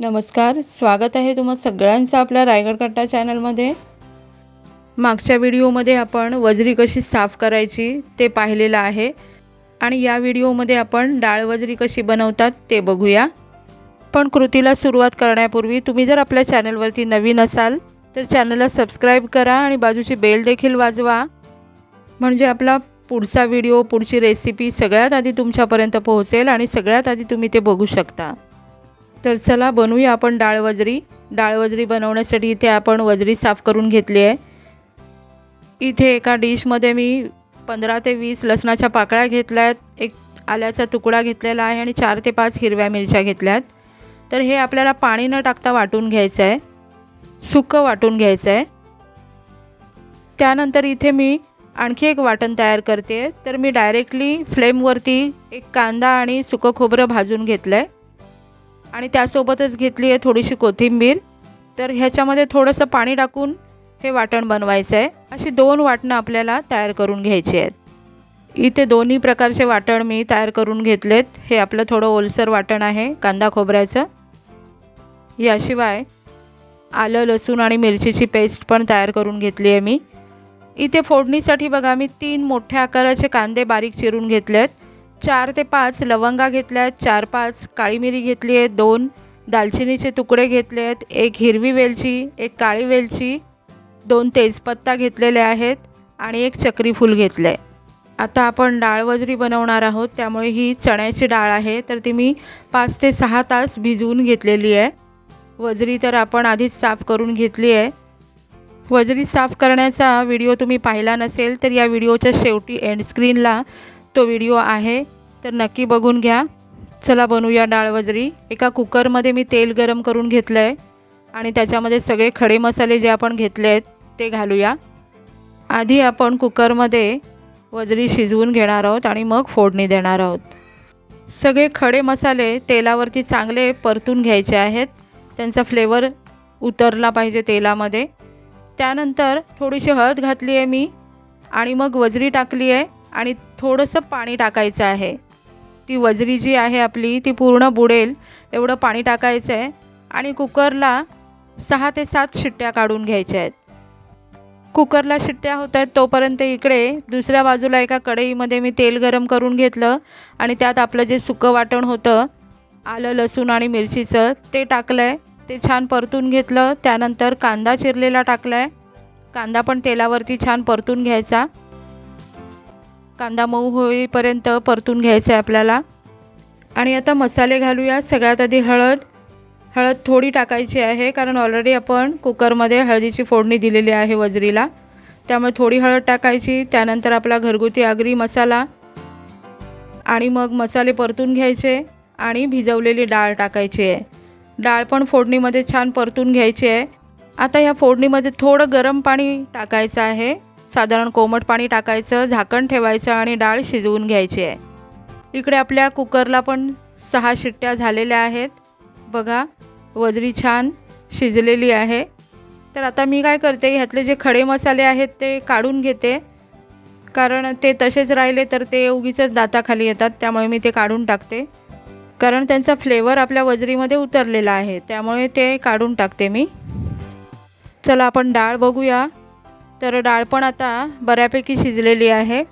नमस्कार स्वागत आहे तुम्हा सगळ्यांचं आपल्या रायगड कट्टा चॅनलमध्ये. मागच्या व्हिडिओमध्ये आपण वजरी कशी साफ करायची ते पाहिलेलं आहे आणि या व्हिडिओमध्ये आपण डाळ वजरी कशी बनवतात ते बघूया. पण कृतीला सुरुवात करण्यापूर्वी तुम्ही जर आपल्या चॅनलवरती नवीन असाल तर चॅनलला सबस्क्राईब करा आणि बाजूची बेल देखील वाजवा. म्हणजे आपला पुढचा व्हिडिओ पुढची रेसिपी सगळ्यात आधी तुमच्यापर्यंत पोहोचेल आणि सगळ्यात आधी तुम्ही ते बघू शकता. तर चला बनवूया आपण डाळ वजरी. डाळ वजरी बनवण्यासाठी इथे आपण वजरी साफ करून घेतली आहे. इथे एका डिशमध्ये मी पंधरा ते वीस लसणाच्या पाकळ्या घेतल्या आहेत. एक आल्याचा तुकडा घेतलेला आहे आणि चार ते पाच हिरव्या मिरच्या घेतल्यात तर हे आपल्याला पाणी न टाकता वाटून घ्यायचं आहे. सुकं वाटून घ्यायचं आहे. त्यानंतर इथे मी आणखी एक वाटण तयार करते. तर मी डायरेक्टली फ्लेमवरती एक कांदा आणि सुकं खोबरं भाजून घेतलं आहे आणि त्यासोबतच घेतली आहे थोडीशी कोथिंबीर. तर ह्याच्यामध्ये थोडंसं पाणी टाकून हे वाटण बनवायचं आहे. अशी दोन वाटणं आपल्याला तयार करून घ्यायची आहेत. इथे दोन्ही प्रकारचे वाटण मी तयार करून घेतलेत. हे आपलं थोडं ओलसर वाटण आहे कांदा खोबऱ्याचं. याशिवाय आलं लसूण आणि मिरचीची पेस्ट पण तयार करून घेतली आहे मी. इथे फोडणीसाठी बघा मी तीन मोठ्या आकाराचे कांदे बारीक चिरून घेतले आहेत चार ते पाच लवंगा घेतल्या आहेत चार पाच काळी मिरी घेतली आहे दोन दालचिनीचे तुकडे घेतले आहेत एक हिरवी वेलची एक काळी वेलची दोन तेजपत्ता घेतलेले आहेत आणि एक चक्री फूल घेतलं आहे. आता आपण डाळ वजरी बनवणार आहोत त्यामुळे ही चण्याची डाळ आहे तर ती मी पाच ते सहा तास भिजवून घेतलेली आहे. वजरी तर आपण आधीच साफ करून घेतली आहे. वजरी साफ करण्याचा व्हिडिओ तुम्ही पाहिला नसेल तर या व्हिडिओच्या शेवटी एंड स्क्रीनला तो व्हिडिओ आहे. तर नक्की बघून घ्या. चला बनवूया डाळ वजरी. एका कुकरमध्ये मी तेल गरम करून घेतलं आहे आणि त्याच्यामध्ये सगळे खडे मसाले जे आपण घेतले आहेत ते घालूया. आधी आपण कुकरमध्ये वजरी शिजवून घेणार आहोत आणि मग फोडणी देणार आहोत. सगळे खडे मसाले तेलावरती चांगले परतून घ्यायचे आहेत. त्यांचा फ्लेवर उतरला पाहिजे तेलामध्ये. त्यानंतर थोडीशी हळद घातली आहे मी आणि मग वजरी टाकली आहे आणि थोडंसं पाणी टाकायचं आहे. ती वजरी जी आहे आपली ती पूर्ण बुडेल एवढं पाणी टाकायचं आहे आणि कुकरला सहा ते सात शिट्ट्या काढून घ्यायच्या आहेत. कुकरला शिट्ट्या होत आहेत तोपर्यंत इकडे दुसऱ्या बाजूला एका कढईमध्ये मी तेल गरम करून घेतलं आणि त्यात आपलं जे सुकं वाटण होतं आलं लसूण आणि मिरचीचं ते टाकलं आहे ते छान परतून घेतलं. त्यानंतर कांदा चिरलेला टाकला आहे कांदा पण तेलावरती छान परतून घ्यायचा. कांदा मऊ होईपर्यंत परतून घ्यायचं आहे आपल्याला. आणि आता मसाले घालूया. सगळ्यात आधी हळद. हळद थोडी टाकायची आहे कारण ऑलरेडी आपण कुकरमध्ये हळदीची फोडणी दिलेली आहे वजरीला. त्यामुळे थोडी हळद टाकायची. त्यानंतर आपला घरगुती आगरी मसाला. आणि मग मसाले परतून घ्यायचे आणि भिजवलेली डाळ टाकायची आहे. डाळ पण फोडणीमध्ये छान परतून घ्यायची आहे. आता ह्या फोडणीमध्ये थोडं गरम पाणी टाकायचं आहे. साधारण कोमट पाणी टाकायचं झाकण ठेवायचं आणि डाळ शिजवून घ्यायची आहे. इकडे आपल्या कुकरला पण सहा शिट्ट्या झालेल्या आहेत. बघा वजरी छान शिजलेली आहे. तर आता मी काय करते ह्यातले जे खडे मसाले आहेत ते काढून घेते. कारण ते तसेच राहिले तर ते उगीच दाताखाली येतात त्यामुळे मी ते काढून टाकते. कारण त्यांचा फ्लेवर आपल्या वजरीमध्ये उतरलेला आहे त्यामुळे ते काढून टाकते मी. चला आपण डाळ बघूया. तर डाळ पण आता बऱ्यापैकी शिजलेली आहे.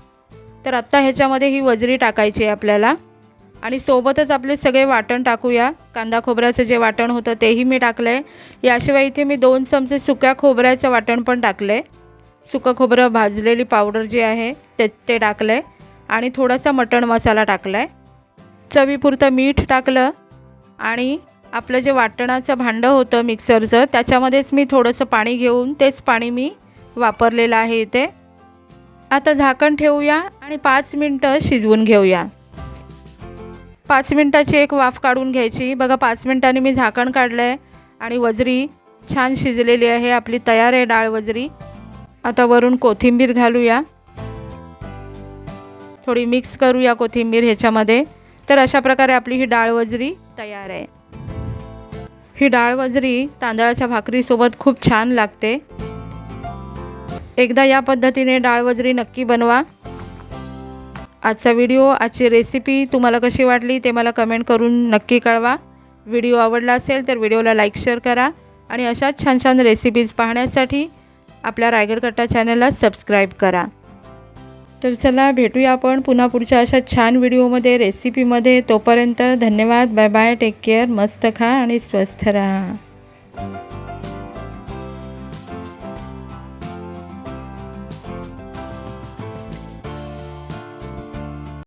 तर आत्ता ह्याच्यामध्ये ही वजरी टाकायची आहे आपल्याला. आणि सोबतच आपले सगळे वाटण टाकूया. कांदा खोबऱ्याचं जे वाटण होतं तेही मी टाकलं आहे याशिवाय इथे मी दोन चमचे सुक्या खोबऱ्याचं वाटण पण टाकलं आहे सुकं खोबरं भाजलेली पावडर जी आहे ते ते टाकलं आहे आणि थोडासा मटण मसाला टाकला आहे चवीपुरतं मीठ टाकलं. आणि आपलं जे वाटणाचं भांडं होतं मिक्सरचं त्याच्यामध्येच मी थोडंसं पाणी घेऊन तेच पाणी मी वापरलेलं आहे इथे. आता झाकण ठेवूया आणि पाच मिनटं शिजवून घेऊया. पाच मिनटाची एक वाफ काढून घ्यायची. बघा पाच मिनटांनी मी झाकण काढलं आहे आणि वजरी छान शिजलेली आहे. आपली तयार आहे डाळ वजरी. आता वरून कोथिंबीर घालूया. थोडी मिक्स करूया कोथिंबीर ह्याच्यामध्ये. तर अशा प्रकारे आपली ही डाळ वजरी तयार आहे. ही डाळ वजरी तांदळाच्या भाकरीसोबत खूप छान लागते. एकदा या पद्धतीने डाळ वजरी नक्की बनवा. आजचा व्हिडिओ आजची रेसिपी तुम्हाला कशी वाटली ते मला कमेंट करून नक्की कळवा. व्हिडिओ आवडला असेल तर व्हिडिओला लाईक शेअर करा आणि अशाच छान छान रेसिपीज पाहण्यासाठी आपल्या रायगड कट्टा चॅनलला सबस्क्राईब करा. तर चला भेटूया आपण पुन्हा पुढच्या अशा छान व्हिडिओमध्ये रेसिपीमध्ये तोपर्यंत धन्यवाद. बाय बाय टेक केअर मस्त खा आणि स्वस्थ राहा.